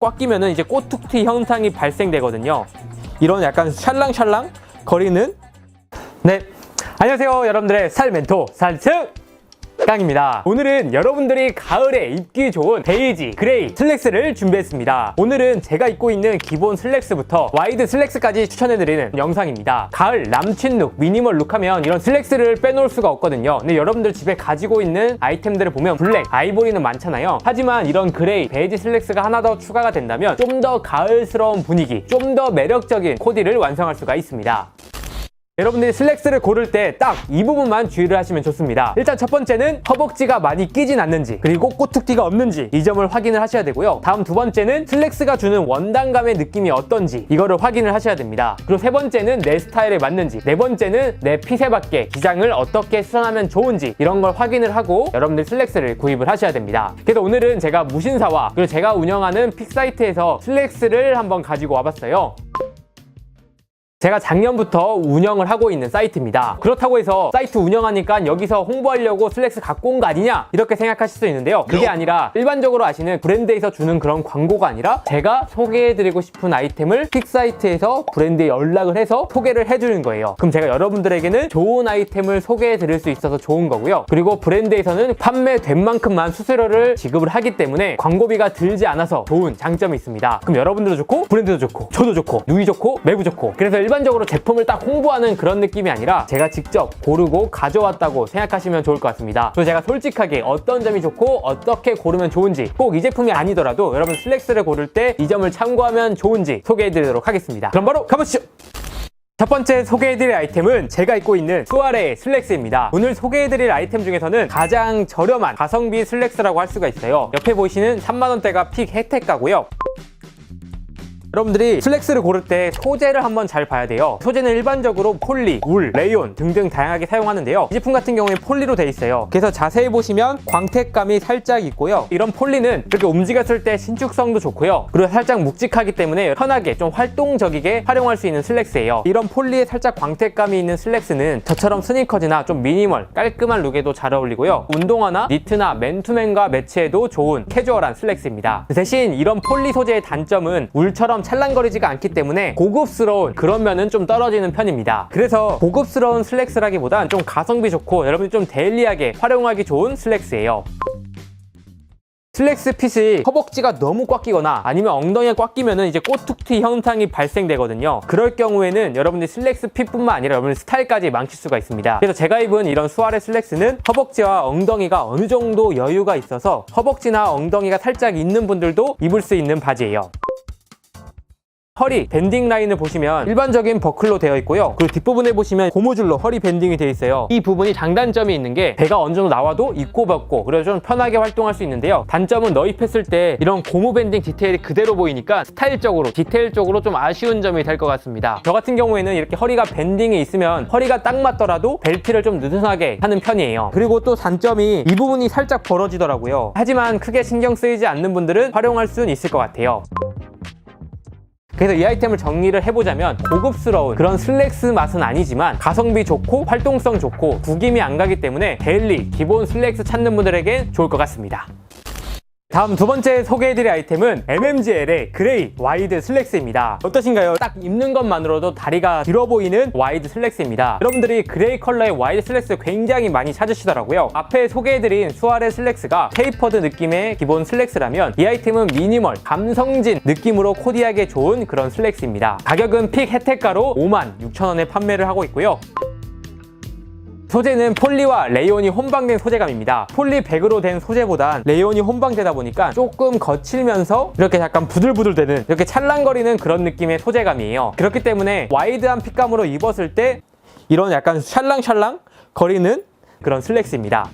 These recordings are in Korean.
꽉 끼면은 이제 꼬투티 현상이 발생되거든요. 이런 약간 샬랑샬랑 거리는? 네. 안녕하세요 여러분들의 살 멘토 살승 깡입니다. 오늘은 여러분들이 가을에 입기 좋은 베이지, 그레이, 슬랙스를 준비했습니다. 오늘은 제가 입고 있는 기본 슬랙스부터 와이드 슬랙스까지 추천해드리는 영상입니다. 가을 남친 룩, 미니멀 룩 하면 이런 슬랙스를 빼놓을 수가 없거든요. 근데 여러분들 집에 가지고 있는 아이템들을 보면 블랙, 아이보리는 많잖아요. 하지만 이런 그레이, 베이지 슬랙스가 하나 더 추가가 된다면 좀 더 가을스러운 분위기, 좀 더 매력적인 코디를 완성할 수가 있습니다. 여러분들이 슬랙스를 고를 때 딱 이 부분만 주의를 하시면 좋습니다. 일단 첫 번째는 허벅지가 많이 끼진 않는지 그리고 꼬투티가 없는지 이 점을 확인을 하셔야 되고요. 다음 두 번째는 슬랙스가 주는 원단감의 느낌이 어떤지 이거를 확인을 하셔야 됩니다. 그리고 세 번째는 내 스타일에 맞는지 네 번째는 내 핏에 맞게 기장을 어떻게 수선하면 좋은지 이런 걸 확인을 하고 여러분들 슬랙스를 구입을 하셔야 됩니다. 그래서 오늘은 제가 무신사와 그리고 제가 운영하는 픽사이트에서 슬랙스를 한번 가지고 와봤어요. 제가 작년부터 운영을 하고 있는 사이트입니다. 그렇다고 해서 사이트 운영하니까 여기서 홍보하려고 슬랙스 갖고 온 거 아니냐? 이렇게 생각하실 수 있는데요. 그게 아니라 일반적으로 아시는 브랜드에서 주는 그런 광고가 아니라 제가 소개해드리고 싶은 아이템을 픽사이트에서 브랜드에 연락을 해서 소개를 해주는 거예요. 그럼 제가 여러분들에게는 좋은 아이템을 소개해드릴 수 있어서 좋은 거고요. 그리고 브랜드에서는 판매된 만큼만 수수료를 지급을 하기 때문에 광고비가 들지 않아서 좋은 장점이 있습니다. 그럼 여러분들도 좋고 브랜드도 좋고 저도 좋고 누이 좋고 매부 좋고 그래서 일반적으로 제품을 딱 홍보하는 그런 느낌이 아니라 제가 직접 고르고 가져왔다고 생각하시면 좋을 것 같습니다. 그리고 제가 솔직하게 어떤 점이 좋고 어떻게 고르면 좋은지 꼭 이 제품이 아니더라도 여러분 슬랙스를 고를 때 이 점을 참고하면 좋은지 소개해드리도록 하겠습니다. 그럼 바로 가보시죠. 첫 번째 소개해드릴 아이템은 제가 입고 있는 수아레 슬랙스입니다. 오늘 소개해드릴 아이템 중에서는 가장 저렴한 가성비 슬랙스라고 할 수가 있어요. 옆에 보이시는 3만원대가 픽 혜택가고요. 여러분들이 슬랙스를 고를 때 소재를 한번 잘 봐야 돼요. 소재는 일반적으로 폴리, 울, 레이온 등등 다양하게 사용하는데요. 이 제품 같은 경우에 폴리로 돼 있어요. 그래서 자세히 보시면 광택감이 살짝 있고요. 이런 폴리는 이렇게 움직였을 때 신축성도 좋고요. 그리고 살짝 묵직하기 때문에 편하게 좀 활동적이게 활용할 수 있는 슬랙스예요. 이런 폴리에 살짝 광택감이 있는 슬랙스는 저처럼 스니커즈나 좀 미니멀, 깔끔한 룩에도 잘 어울리고요. 운동화나 니트나 맨투맨과 매치해도 좋은 캐주얼한 슬랙스입니다. 대신 이런 폴리 소재의 단점은 울처럼 찰랑거리지가 않기 때문에 고급스러운 그런 면은 좀 떨어지는 편입니다. 그래서 고급스러운 슬랙스라기보단 좀 가성비 좋고 여러분이 좀 데일리하게 활용하기 좋은 슬랙스예요. 슬랙스 핏이 허벅지가 너무 꽉 끼거나 아니면 엉덩이가 꽉 끼면은 이제 꼬투티 현상이 발생되거든요. 그럴 경우에는 여러분들이 슬랙스 핏뿐만 아니라 여러분 스타일까지 망칠 수가 있습니다. 그래서 제가 입은 이런 수아레 슬랙스는 허벅지와 엉덩이가 어느 정도 여유가 있어서 허벅지나 엉덩이가 살짝 있는 분들도 입을 수 있는 바지예요. 허리 밴딩 라인을 보시면 일반적인 버클로 되어 있고요. 그리고 뒷부분에 보시면 고무줄로 허리 밴딩이 되어 있어요. 이 부분이 장단점이 있는 게 배가 어느 정도 나와도 입고 벗고 그래서 좀 편하게 활동할 수 있는데요. 단점은 너입했을 때 이런 고무 밴딩 디테일이 그대로 보이니까 스타일적으로 디테일적으로 좀 아쉬운 점이 될 것 같습니다. 저 같은 경우에는 이렇게 허리가 밴딩이 있으면 허리가 딱 맞더라도 벨트를 좀 느슨하게 하는 편이에요. 그리고 또 단점이 이 부분이 살짝 벌어지더라고요. 하지만 크게 신경 쓰이지 않는 분들은 활용할 수는 있을 것 같아요. 그래서 이 아이템을 정리를 해보자면 고급스러운 그런 슬랙스 맛은 아니지만 가성비 좋고 활동성 좋고 구김이 안 가기 때문에 데일리 기본 슬랙스 찾는 분들에게 좋을 것 같습니다. 다음 두 번째 소개해드릴 아이템은 MMGL의 그레이 와이드 슬랙스입니다. 어떠신가요? 딱 입는 것만으로도 다리가 길어 보이는 와이드 슬랙스입니다. 여러분들이 그레이 컬러의 와이드 슬랙스 굉장히 많이 찾으시더라고요. 앞에 소개해드린 수아레 슬랙스가 테이퍼드 느낌의 기본 슬랙스라면 이 아이템은 미니멀, 감성진 느낌으로 코디하기 좋은 그런 슬랙스입니다. 가격은 픽 혜택가로 5만 6천 원에 판매를 하고 있고요. 소재는 폴리와 레이온이 혼방된 소재감입니다. 폴리 100으로 된 소재보단 레이온이 혼방되다 보니까 조금 거칠면서 이렇게 약간 부들부들 되는 이렇게 찰랑거리는 그런 느낌의 소재감이에요. 그렇기 때문에 와이드한 핏감으로 입었을 때 이런 약간 샬랑샬랑 거리는 그런 슬랙스입니다.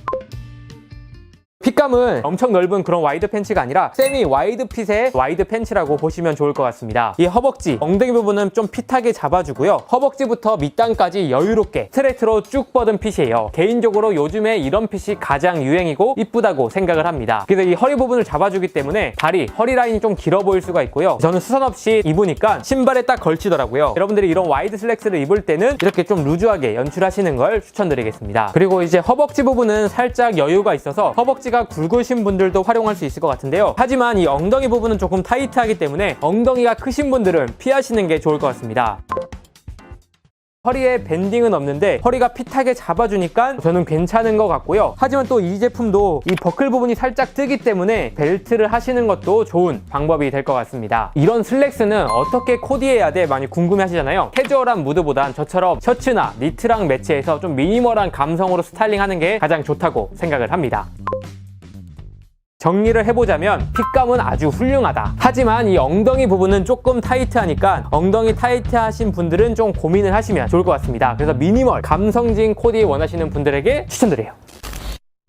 핏감은 엄청 넓은 그런 와이드 팬츠가 아니라 세미 와이드 핏의 와이드 팬츠라고 보시면 좋을 것 같습니다. 이 허벅지, 엉덩이 부분은 좀 핏하게 잡아주고요. 허벅지부터 밑단까지 여유롭게 스트레이트로 쭉 뻗은 핏이에요. 개인적으로 요즘에 이런 핏이 가장 유행이고 이쁘다고 생각을 합니다. 그래서 이 허리 부분을 잡아주기 때문에 다리, 허리 라인이 좀 길어 보일 수가 있고요. 저는 수선 없이 입으니까 신발에 딱 걸치더라고요. 여러분들이 이런 와이드 슬랙스를 입을 때는 이렇게 좀 루즈하게 연출하시는 걸 추천드리겠습니다. 그리고 이제 허벅지 부분은 살짝 여유가 있어서 허벅지가 허벅지가 굵으신 분들도 활용할 수 있을 것 같은데요. 하지만 이 엉덩이 부분은 조금 타이트하기 때문에 엉덩이가 크신 분들은 피하시는 게 좋을 것 같습니다. 허리에 밴딩은 없는데 허리가 핏하게 잡아주니까 저는 괜찮은 것 같고요. 하지만 또 이 제품도 이 버클 부분이 살짝 뜨기 때문에 벨트를 하시는 것도 좋은 방법이 될 것 같습니다. 이런 슬랙스는 어떻게 코디해야 돼 많이 궁금해 하시잖아요. 캐주얼한 무드보단 저처럼 셔츠나 니트랑 매치해서 좀 미니멀한 감성으로 스타일링하는 게 가장 좋다고 생각을 합니다. 정리를 해보자면 핏감은 아주 훌륭하다. 하지만 이 엉덩이 부분은 조금 타이트하니까 엉덩이 타이트하신 분들은 좀 고민을 하시면 좋을 것 같습니다. 그래서 미니멀, 감성진 코디 원하시는 분들에게 추천드려요.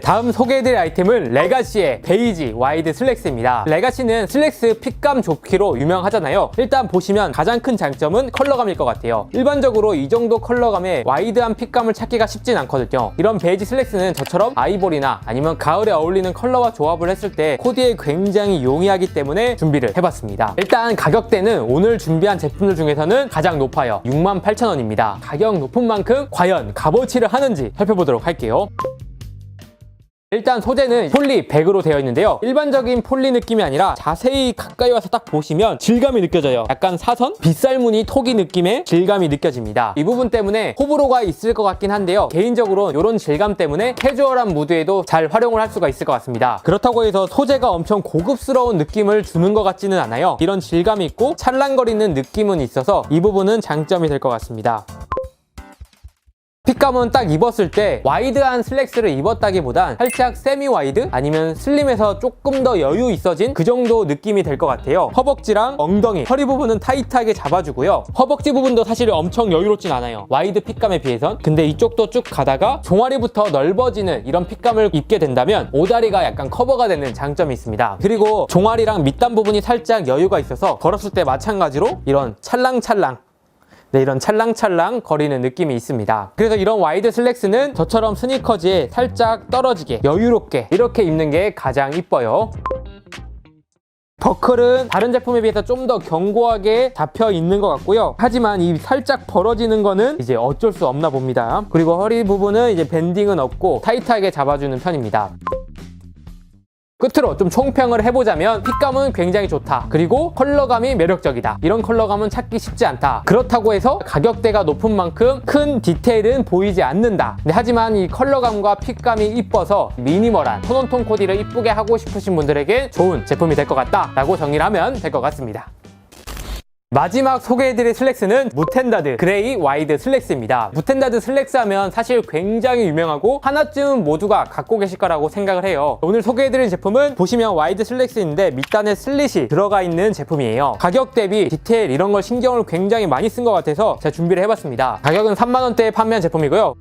다음 소개해드릴 아이템은 레가시의 베이지 와이드 슬랙스입니다. 레가시는 슬랙스 핏감 좋기로 유명하잖아요. 일단 보시면 가장 큰 장점은 컬러감일 것 같아요. 일반적으로 이 정도 컬러감의 와이드한 핏감을 찾기가 쉽진 않거든요. 이런 베이지 슬랙스는 저처럼 아이보리나 아니면 가을에 어울리는 컬러와 조합을 했을 때 코디에 굉장히 용이하기 때문에 준비를 해봤습니다. 일단 가격대는 오늘 준비한 제품들 중에서는 가장 높아요. 68,000원입니다. 가격 높은 만큼 과연 값어치를 하는지 살펴보도록 할게요. 일단 소재는 폴리 100으로 되어 있는데요. 일반적인 폴리 느낌이 아니라 자세히 가까이 와서 딱 보시면 질감이 느껴져요. 약간 사선? 빗살무늬 토기 느낌의 질감이 느껴집니다. 이 부분 때문에 호불호가 있을 것 같긴 한데요. 개인적으로 이런 질감 때문에 캐주얼한 무드에도 잘 활용을 할 수가 있을 것 같습니다. 그렇다고 해서 소재가 엄청 고급스러운 느낌을 주는 것 같지는 않아요. 이런 질감이 있고 찰랑거리는 느낌은 있어서 이 부분은 장점이 될 것 같습니다. 핏감은 딱 입었을 때 와이드한 슬랙스를 입었다기보단 살짝 세미 와이드? 아니면 슬림해서 조금 더 여유 있어진 그 정도 느낌이 될 것 같아요. 허벅지랑 엉덩이 허리 부분은 타이트하게 잡아주고요. 허벅지 부분도 사실 엄청 여유롭진 않아요. 와이드 핏감에 비해선. 근데 이쪽도 쭉 가다가 종아리부터 넓어지는 이런 핏감을 입게 된다면 오다리가 약간 커버가 되는 장점이 있습니다. 그리고 종아리랑 밑단 부분이 살짝 여유가 있어서 걸었을 때 마찬가지로 이런 찰랑찰랑 네, 이런 찰랑찰랑 거리는 느낌이 있습니다. 그래서 이런 와이드 슬랙스는 저처럼 스니커즈에 살짝 떨어지게 여유롭게 이렇게 입는 게 가장 이뻐요. 버클은 다른 제품에 비해서 좀 더 견고하게 잡혀 있는 것 같고요. 하지만 이 살짝 벌어지는 거는 이제 어쩔 수 없나 봅니다. 그리고 허리 부분은 이제 밴딩은 없고 타이트하게 잡아주는 편입니다. 끝으로 좀 총평을 해보자면 핏감은 굉장히 좋다. 그리고 컬러감이 매력적이다. 이런 컬러감은 찾기 쉽지 않다. 그렇다고 해서 가격대가 높은 만큼 큰 디테일은 보이지 않는다. 하지만 이 컬러감과 핏감이 이뻐서 미니멀한 톤온톤 코디를 이쁘게 하고 싶으신 분들에게 좋은 제품이 될 것 같다. 라고 정리를 하면 될 것 같습니다. 마지막 소개해드릴 슬랙스는 무텐다드 그레이 와이드 슬랙스입니다. 무텐다드 슬랙스 하면 사실 굉장히 유명하고 하나쯤 모두가 갖고 계실 거라고 생각을 해요. 오늘 소개해드릴 제품은 보시면 와이드 슬랙스인데 밑단에 슬릿이 들어가 있는 제품이에요. 가격 대비 디테일 이런 걸 신경을 굉장히 많이 쓴 것 같아서 제가 준비를 해봤습니다. 가격은 3만원대에 판매한 제품이고요.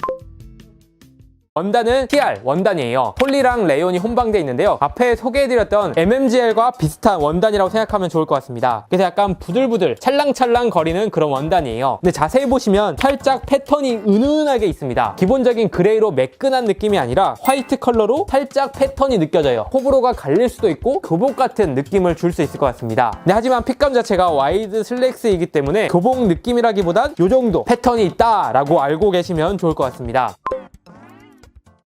원단은 TR 원단이에요. 폴리랑 레온이 혼방돼 있는데요. 앞에 소개해드렸던 MMGL과 비슷한 원단이라고 생각하면 좋을 것 같습니다. 그래서 약간 부들부들 찰랑찰랑 거리는 그런 원단이에요. 근데 자세히 보시면 살짝 패턴이 은은하게 있습니다. 기본적인 그레이로 매끈한 느낌이 아니라 화이트 컬러로 살짝 패턴이 느껴져요. 호불호가 갈릴 수도 있고 교복 같은 느낌을 줄 수 있을 것 같습니다. 근데 하지만 핏감 자체가 와이드 슬랙스이기 때문에 교복 느낌이라기보단 이 정도 패턴이 있다라고 알고 계시면 좋을 것 같습니다.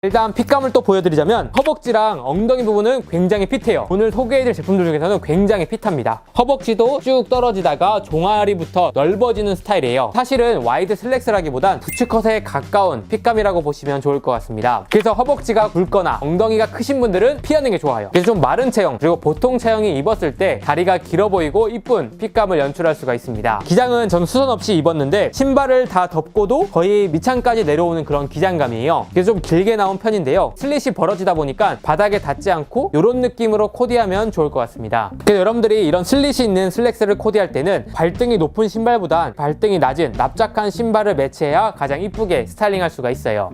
일단 핏감을 또 보여드리자면 허벅지랑 엉덩이 부분은 굉장히 핏해요. 오늘 소개해드릴 제품들 중에서는 굉장히 핏합니다. 허벅지도 쭉 떨어지다가 종아리부터 넓어지는 스타일이에요. 사실은 와이드 슬랙스라기보단 부츠컷에 가까운 핏감이라고 보시면 좋을 것 같습니다. 그래서 허벅지가 굵거나 엉덩이가 크신 분들은 피하는 게 좋아요. 그래서 좀 마른 체형 그리고 보통 체형이 입었을 때 다리가 길어 보이고 이쁜 핏감을 연출할 수가 있습니다. 기장은 전 수선 없이 입었는데 신발을 다 덮고도 거의 밑창까지 내려오는 그런 기장감이에요. 그래서 좀 길게 나온 편인데요. 슬릿이 벌어지다 보니까 바닥에 닿지 않고 이런 느낌으로 코디하면 좋을 것 같습니다. 여러분들이 이런 슬릿이 있는 슬랙스를 코디할 때는 발등이 높은 신발보단 발등이 낮은 납작한 신발을 매치해야 가장 이쁘게 스타일링할 수가 있어요.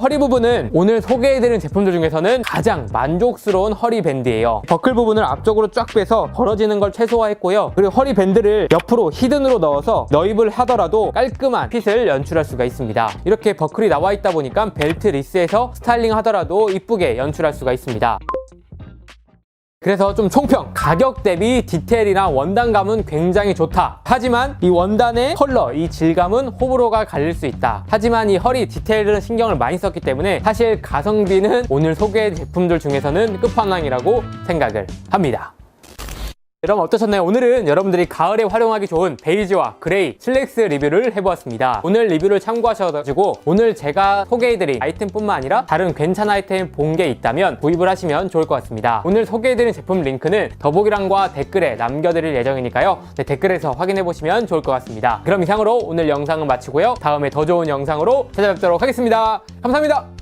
허리 부분은 오늘 소개해드린 제품들 중에서는 가장 만족스러운 허리 밴드예요. 버클 부분을 앞쪽으로 쫙 빼서 벌어지는 걸 최소화했고요. 그리고 허리 밴드를 옆으로 히든으로 넣어서 너입을 하더라도 깔끔한 핏을 연출할 수가 있습니다. 이렇게 버클이 나와 있다 보니까 벨트 리스에서 스타일링 하더라도 이쁘게 연출할 수가 있습니다. 그래서 좀 총평. 가격 대비 디테일이나 원단감은 굉장히 좋다. 하지만 이 원단의 컬러 이 질감은 호불호가 갈릴 수 있다. 하지만 이 허리 디테일은 신경을 많이 썼기 때문에 사실 가성비는 오늘 소개해 제품들 중에서는 끝판왕이라고 생각을 합니다 여러분 어떠셨나요? 오늘은 여러분들이 가을에 활용하기 좋은 베이지와 그레이 슬랙스 리뷰를 해보았습니다. 오늘 리뷰를 참고하셔가지고 오늘 제가 소개해드린 아이템뿐만 아니라 다른 괜찮은 아이템 본 게 있다면 구입을 하시면 좋을 것 같습니다. 오늘 소개해드린 제품 링크는 더보기란과 댓글에 남겨드릴 예정이니까요. 네, 댓글에서 확인해보시면 좋을 것 같습니다. 그럼 이상으로 오늘 영상은 마치고요. 다음에 더 좋은 영상으로 찾아뵙도록 하겠습니다. 감사합니다.